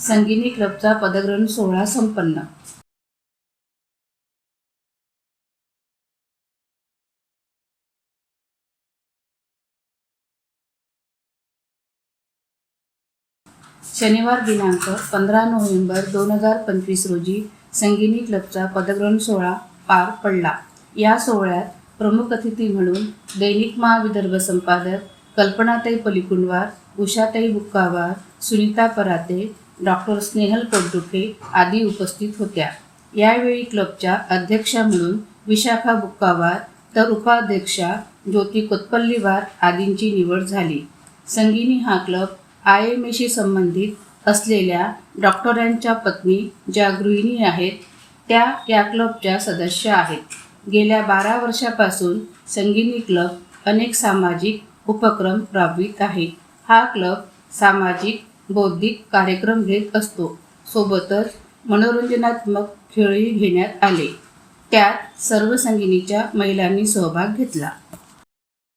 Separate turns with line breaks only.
संगिनी क्लबचा पदग्रहण सोहळा संपन्न. शनिवार दिनांक पंधरा नोव्हेंबर दोन हजार पंचवीस रोजी संगिनी क्लबचा पदग्रहण सोहळा पार पडला. या सोहळ्यात प्रमुख अतिथी म्हणून दैनिक महाविदर्भ संपादक कल्पनाताई पलिकुंडवार उषाताई बुक्कावार सुनीता पराते डॉक्टर स्नेहल कोलटुके आदी उपस्थित होत्या. यावेळी क्लबच्या अध्यक्षा म्हणून विशाखा बुक्कावार तर उपाध्यक्षा ज्योती कोत्पल्लीवार आदींची निवड झाली. संगिनी हा क्लब आय एम एशी संबंधित असलेल्या डॉक्टरांच्या पत्नी ज्या गृहिणी आहेत त्या या क्लबच्या सदस्य आहेत. गेल्या बारा वर्षापासून संगिनी क्लब अनेक सामाजिक उपक्रम राबवित आहे. हा क्लब सामाजिक बौद्धिक कार्यक्रम घेत असतो. सोबतच मनोरंजनात्मक खेळही घेण्यात आले. त्यात सर्व संगिनीच्या महिलांनी सहभाग घेतला.